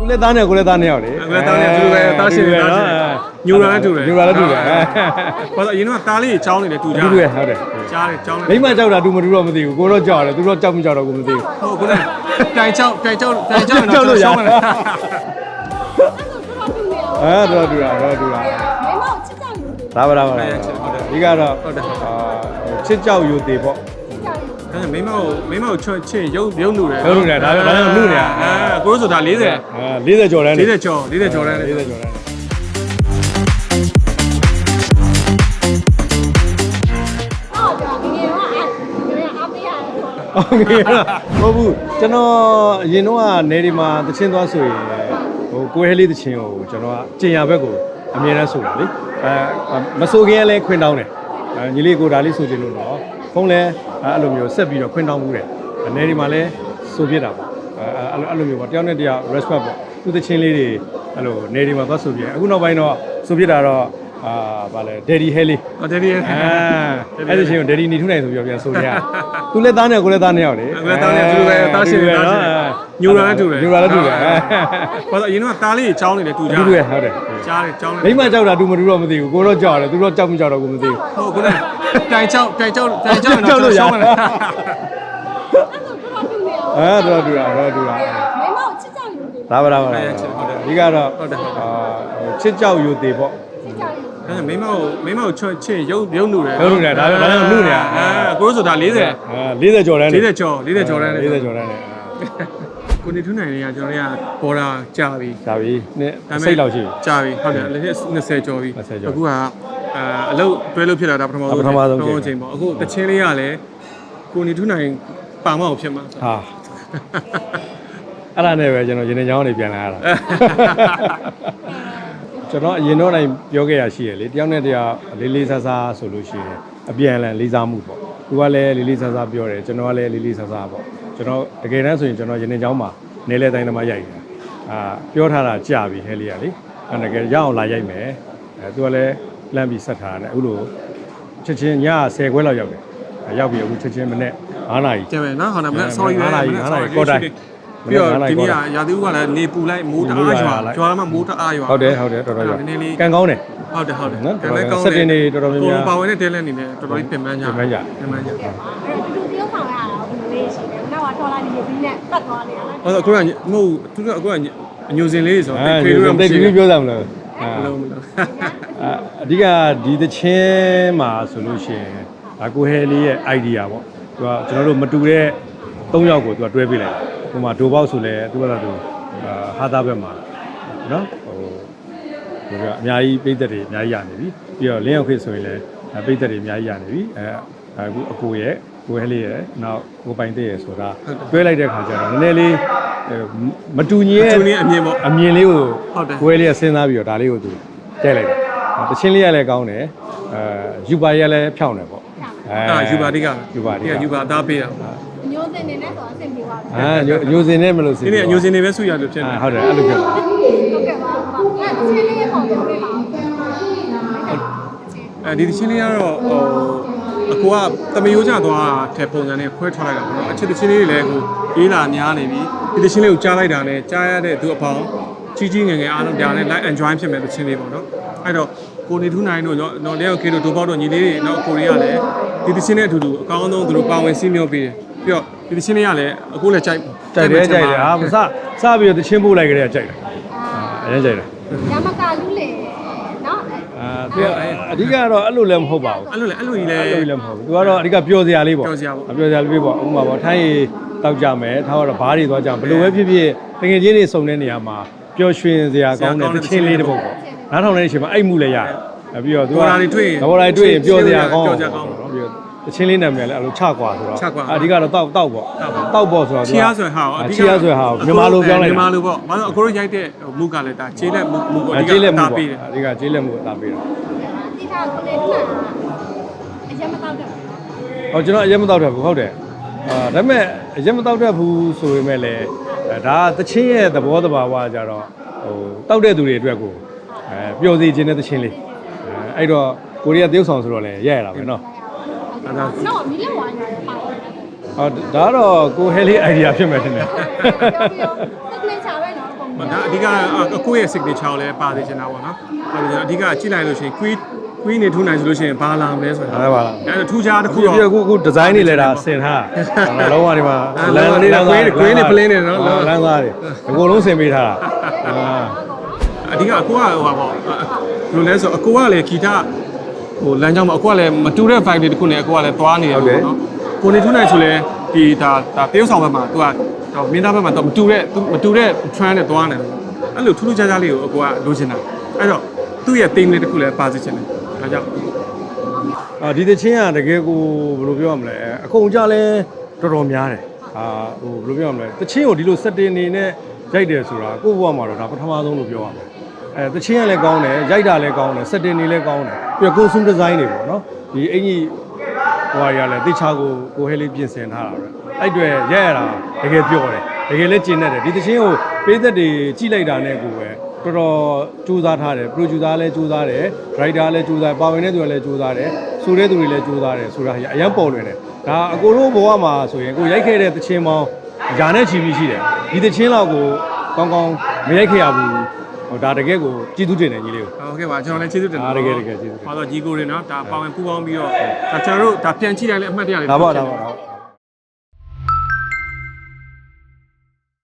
ကိုလည်းသားနဲ့ကိုလည်းသားနဲ့ရောက်လေကိုလည်းသားနဲ့သူလည်းသားရှင်လည်းသားရှင်ညူရာလည်းတူတယ်ညူရာလည်းတူတယ်ဘာလို့အရင်ကသားလေးချောင်းနေတယ်တူကြတူတယ်ဟုတ်တယ်ကြားတယ်ချောင်းနေမိမကြောက်တာတူမတူတော့မသိဘူးကိုတော့ကြောက်တယ်သူတော့ကြောက်မကြောက်တော့ကိုမသိဘူးဟုတ်ကိုလည်းတိုင်ချောက်တိုင်ချောက်တိုင်ချောက်တော့ချောင်းတယ်အဲတော့တူတာတော့တူတာမိမချစ်ကြောက်ယူဒါပါဒါပါဒီကတော့ဟုတ်တယ်အာချစ်ကြောက်ယူသေးပေါ့ ဒါကြောင့်မိမကိုမိမကိုချွတ်ချင်းရုပ်ရုပ်လူတယ်ရုပ်လူတယ်ဒါကြောင့်ဒါကြောင့်လူနေတာအာကိုရိုးဆိုတာ40 40ကျော်တန်း40 40ကျော်40ကျော်တန်း40ကျော်တန်းဟုတ်ကဲ့ဟုတ်ဘူးကျွန်တော်အရင်တော့ကနေဒီမှာတချင်းသွားဆိုရင်ဟိုကိုရဲလေးတချင်းကိုကျွန်တော်ကကျင်ရဘက်ကိုအမြဲတမ်းဆိုတာလေအဲမဆိုခင်ကလည်းခွင်တောင်းတယ်ညီလေးကိုဒါလေးဆိုချင်လို့တော့ ဖုန်းလည်းအဲ့လိုမျိုးဆက်ပြီးတော့ခွင်တောင်းမှုတယ်အနေဒီမှာလည်းဆိုပြစ်တာပေါ့အဲအဲ့လိုမျိုးပေါ့တယောက်နဲ့တယောက် respect ပေါ့သူတချင်းလေးတွေအဲ့လိုနေဒီမှာသွားဆိုပြအခုနောက်ပိုင်းတော့ဆိုပြစ်တာတော့အာဗာလဲ daddy heli ဟုတ်တယ်ဒီအဲအဲ့ဒီချင်းကို daddy နေထုနိုင်ဆိုပြီးတော့ပြန်ဆိုကြသူလည်းသားနဲ့ကိုလည်းသားနဲ့ရောက်လေအဲ့ဒါတောင်းနေသူပဲတားရှင်တယ်တားရှင်ညူလာလည်းတူတယ်ညူလာလည်းတူတယ်ဘာလို့အရင်ကတားလေးချောင်းနေတယ်တူကြတူတူရဟုတ်တယ်ကြားတယ်ချောင်းနေမိမကြောက်တာတူမတူတော့မသိဘူးကိုတော့ကြောက်တယ်သူတော့ကြောက်မကြောက်တော့ကိုမသိဘူးဟုတ်ခုနက တိုင်ချောက်တိုင်ချောက်တိုင်ချောက်ရင်တော့ကျွန်တော်ရှောင်းမယ်အဲတော့ဒူတာတော့ဒူတာမိမကိုချစ်ကြယူတယ်ဒါပါဒါပါအဓိကတော့ဟုတ်တယ်အာချစ်ကြောက်ယူသေးပေါ့ချစ်ကြယူအဲမိမကိုမိမကိုချွတ်ချစ်ရုပ်ရုပ်လူတယ်ရုပ်လူတယ်ဒါဒါကြောင့်လူနေတာအဲကိုရိုးဆိုတာ40အဲ40ကျော်တန်း40ကျော်40ကျော်တန်း40ကျော်တန်းလေကိုနေထူးနိုင်လေးကကျွန်တော်တို့ကဘော်ဒါကြာပြီကြာပြီနှစ်စိတ်လောက်ရှိပြီကြာပြီဟုတ်တယ်လက်ရှိ20ကျော်ပြီ20ကျော်အခုက အာအလုပ်တွဲလို့ဖြစ်လာတာပထမဆုံးပထမဆုံးချိန်ချိန်ပေါ့အခုတချင်းလေးကလည်းကိုနေထူးနိုင်ပါမအောင်ဖြစ်မှာဟာအဲ့ဒါနဲ့ပဲကျွန်တော်ရင်းနေချောင်းနေပြန်လာရတာကျွန်တော်အရင်တော့တိုင်းပြောခဲ့ရရှိရလေတယောက်နဲ့တယောက်လေးလေးဆဆဆိုလို့ရှိရင်အပြန်အလှန်လေးစားမှုပေါ့သူကလည်းလေးလေးဆဆပြောတယ်ကျွန်တော်ကလည်းလေးလေးဆဆပေါ့ကျွန်တော်တကယ်တမ်းဆိုရင်ကျွန်တော်ရင်းနေချောင်းမှာနေလဲတိုင်းသမားရိုက်နေတာအာပြောထားတာကြာပြီဟဲလေးကလေအဲ့တကယ်ရအောင်လာရိုက်မယ်အဲသူကလည်း လမ်းပြီးဆက်ထားတယ်အခုလိုချက်ချင်းည10ခွဲလောက်ရောက်တယ်အဲရောက်ပြီအခုချက်ချင်းမနေ့9နာရီကျန်မယ်နော်ဟောနာမနဲ့ sorry ပဲငါးနာရီငါးနာရီကော့တိုင်းပြီးတော့ငါးနာရီဒီကော့နေ့တိုင်းကရာသီဥကလည်းနေပူလိုက်မိုးတမိုးအားရွာရွာလိုက်ရွာမှမိုးတအားရွာဟုတ်တယ်ဟုတ်တယ်တော်တော်အဲ့ရွာဒါနည်းနည်းလေးကံကောင်းတယ်ဟုတ်တယ်ဟုတ်တယ်နော်ကံလည်းကောင်းစက်တင်တွေတော်တော်များများကိုပါဝင်တဲ့တဲလက်အနေနဲ့တော်တော်လေးပြင်ပန်းကြပြင်ပန်းကြပြင်ပန်းကြအဲ့တော့တူတူတယောက်ဆောင်ရတာဘယ်လိုလေးရှိလဲ။နောက်တော့ထော်လိုက်ပြီးပြီးနဲ့တတ်သွားနေတာ။ဟောအခုကမဟုတ်သူကအခုကအညိုစင်လေးဆိုအဲတော့ဖေးလို့တိမရှိတ်ပြီးဘူးပြောစားမလို့အဲမလုံးမလုံး အအဓိကဒီသချင်းမှာဆိုလို့ရှိရင်ဒါကိုဟဲလေးရဲ့ idea ပေါ့သူကကျွန်တော်တို့မတူတဲ့၃ယောက်ကိုသူကတွဲပေးလိုက်ဟိုမှာဒိုဘောက်ဆိုလဲသူကလည်းသူအာဟာသားဘက်မှာနော်ဟိုဒီကအများကြီးပိတ်သက်တွေအများကြီးရနေပြီပြီးတော့လင်းရောက်ခေတ်ဆိုရင်လည်းပိတ်သက်တွေအများကြီးရနေပြီအဲအခုအကိုရဲ့ကိုဟဲလေးရဲ့နောက်ကိုပိုင်တဲ့ရဲ့ဆိုတာတွဲလိုက်တဲ့ခါကျတော့နည်းနည်းလေးမတူညီရဲ့သူနည်းအမြင်ပေါ့အမြင်လေးကိုဟုတ်တယ်ကိုယ်လေးကစဉ်းစားပြီးတော့ဒါလေးကိုသူကြိုက်လိုက်တယ်။ တချင်းလေးကလည်းကောင်းတယ်။အဲယူပါရလည်းဖြောင်းတယ်ပေါ့။အဲအာယူပါတိကယူပါတိကယူပါသားပေးတာညိုးစင်နေနဲ့ဆိုအဆင်ပြေသွားတယ်အာညိုညိုစင်နဲ့မလို့စင်ဒီနေ့အညိုစင်တွေပဲဆုရလို့ဖြစ်နေအာဟုတ်တယ်အဲ့လိုဖြစ်တယ်။ဟုတ်ကဲ့ပါ။အဲ့ဒါချင်းလေးပေါ့ပြောပေးပါဦး။အဲဒီတချင်းလေးကတော့ဟိုအကူကတမယိုးကြသွားတဲ့ပုံစံနဲ့ခွဲထွက်လိုက်တာပေါ့နော်အချစ်တချင်းလေးတွေလည်းဟိုအေးလာများနေပြီဒီတချင်းလေးကိုကြားလိုက်တာနဲ့ကြားရတဲ့သူအပေါင်းကြီးကြီးငယ်ငယ်အားလုံးဒါနဲ့ like enjoy ဖြစ်မဲ့တချင်းလေးပေါ့နော်အဲ့တော့ ကိုနေထူးနိုင်တို့တော့လေယောက်ခေတို့ဒိုဘောက်တို့ညီလေးတွေနောက်ကိုရီးယားလည်းဒီတချင်းနဲ့အတူတူအကောင်းဆုံးသူတို့ပါဝင်စီးမျောပေးတယ်ပြီးတော့ဒီတချင်းလေးကလည်းအခုလည်းကြိုက်ကြိုက်တယ်ကြိုက်တယ်အာမစစပြီးတော့တချင်းပို့လိုက်ကြတဲ့ကြိုက်တယ်အာအရင်ကြိုက်တယ်ညမကလူလေနော်အာသူအဓိကတော့အဲ့လိုလည်းမဟုတ်ပါဘူးအဲ့လိုလေအဲ့လိုကြီးလဲအဲ့လိုလည်းမဟုတ်ဘူးသူကတော့အဓိကပျော်စရာလေးပေါ့ပျော်စရာပေါ့ပျော်စရာလေးပေါ့ဥပမာပေါ့ထိုင်းရီတောက်ကြမယ်ထားတော့ဘားတွေသွားကြမယ်ဘယ်လိုပဲဖြစ်ဖြစ်တကယ်ချင်းတွေစုံတဲ့နေရာမှာပျော်ရွှင်စရာကောင်းတဲ့တချင်းလေးတစ်ပုဒ်ပေါ့နားထောင်တဲ့အချိန်မှာအိတ်မှုလည်းရတယ်အဲ ပြီးတော့သူကဘော်ဒါတွေတွေ့ရင်ဘော်ဒါတွေတွေ့ရင်ပျော်စရာကောင်းပျော်စရာကောင်းနော်ပြီးတော့တချင်းလေးနာမည်လည်းအဲ့လိုချကွာဆိုတော့ချကွာအဓိကတော့တောက်တောက်ပေါ့တောက်ပေါ့ဆိုတော့ချီယာဆိုရင်ဟာချီယာဆိုရင်ဟာမြန်မာလိုပြောလိုက်မြန်မာလိုပေါ့ဘာလို့အကိုတို့ရိုက်တဲ့မူကလည်းဒါခြေလက်မူမူပေါ့အဒီကျေးလက်မှုတာပေါ့ပေးတယ်အဓိကကျေးလက်မှုတာပေးတာတိထားကိုနေထူတာအရင်မတော့တယ်ဟောကျွန်တော်အရင်မတောက်တတ်ဘူးဟုတ်တယ်အာဒါပေမဲ့အရင်မတောက်တတ်ဘူးဆိုပေမဲ့လည်းအဲဒါကသချင်းရဲ့သဘောတဘာဝကြတော့ဟိုတောက်တဲ့သူတွေအတွက်ကိုအဲပျော်စီခြင်းတဲ့သချင်းလေး အဲ့တော့ကိုရီးယားသရုပ်ဆောင်ဆိုတော့လည်းရရတာပဲနော်အဲ့ဒါတော့မီလက်ဝိုင်းပါတယ်ပါတော့အော်ဒါတော့ကိုဟဲလေး idea ဖြစ်မယ်ထင်တယ်စိတ်နေချာပဲနော်ပုံမှန်ဒါအဓိကကိုယ့်ရဲ့ signature ကိုလည်းပါစေချင်တာပေါ့နော်ဒါပေမဲ့အဓိကကြည့်လိုက်လို့ရှိရင် queen queen နေထူနိုင်ဆိုလို့ရှိရင်ဘာလာမလဲဆိုတာဟုတ်ပါလားအဲ့ဒါထူးခြားတစ်ခုတော့ပြီးတော့ခုခု design တွေလည်းဒါဆင်ထားတာလောကဒီမှာလမ်းလေးတော့ queen queen နေ plane နေနော်လမ်းသားတွေအကုန်လုံးဆင်ပေးထားတာအာအဓိကကိုကဟိုပါပေါ့ ဘယ်လိုလဲဆိုအကိုကလည်းဂီတဟိုလမ်းကြောင်းမှာအကိုကလည်းမတူတဲ့ vibe တွေတစ်ခုနဲ့အကိုကလည်းသွားနေတယ်ပေါ့နော်ကိုနေထူနိုင်ဆိုလဲဒီဒါဒါတရုတ်ဆောင်ဘက်မှာသူကတော့မင်းသားဘက်မှာတော့မတူတဲ့မတူတဲ့ trend နဲ့သွားနေတယ်အဲ့လိုထူးထူးခြားခြားလေးကိုအကိုကလိုချင်တာအဲ့တော့သူ့ရဲ့ theme လေးတစ်ခုလည်းပါစေချင်တယ်ဒါကြောင့်အာဒီတချင်းကတကယ်ကိုဘယ်လိုပြောရမလဲအကုန်ကြလဲတော်တော်များတယ်အာဟိုဘယ်လိုပြောရမလဲတချင်းကိုဒီလိုစက်တင်နေနဲ့ရိုက်တယ်ဆိုတာကိုယ့်ဘဝမှာတော့ဒါပထမဆုံးလို့ပြောရမယ် အဲတချင်းကလည်းကောင်းတယ်ရိုက်တာလည်းကောင်းတယ်စက်တင်နေလည်းကောင်းတယ်ပြီးတော့ကိုယ်စုဒီဇိုင်းတွေပေါ့နော်ဒီအင်ကြီးဟိုဟာရလည်းတိချာကိုကိုဟဲလေးပြင်ဆင်ထားတာပဲအဲ့တွေရက်ရတာတကယ်ပြောတယ်တကယ်လည်းကျင်းတတ်တယ်ဒီတချင်းကိုပေးသက်တွေကြည့်လိုက်တာနဲ့ကိုပဲတော်တော်ကြိုးစားထားတယ် producer လည်းကြိုးစားတယ် writer လည်းကြိုးစားပါဝင်တဲ့သူကလည်းကြိုးစားတယ်ဆိုတဲ့သူတွေလည်းကြိုးစားတယ်ဆိုတာအရင်ပေါ်လွင်တယ်ဒါအကိုတို့ဘဝမှာဆိုရင်ကိုရိုက်ခဲ့တဲ့တချင်းပေါင်းယာနဲ့ချီပြီးရှိတယ်ဒီတချင်းလောက်ကိုကောင်းကောင်းမရိုက်ခဲ့ရဘူး ဟိုဒါတကယ်ကိုကြည်သူတင်တယ်ကြီးလေးကို ဟုတ်ကဲ့ပါကျွန်တော်လည်းကျေးဇူးတင်ပါအားတကယ်တကယ်ကျေးဇူးတင်ဟောတော့ကြီးကိုတွေနော်ဒါပါဝင်ပူပေါင်းပြီးတော့ဒါကျွန်တော်တို့ဒါပြန်ကြည့်တိုင်းလည်းအမှတ်တရလေး ဒါပေါ့ဒါပေါ့ဒါ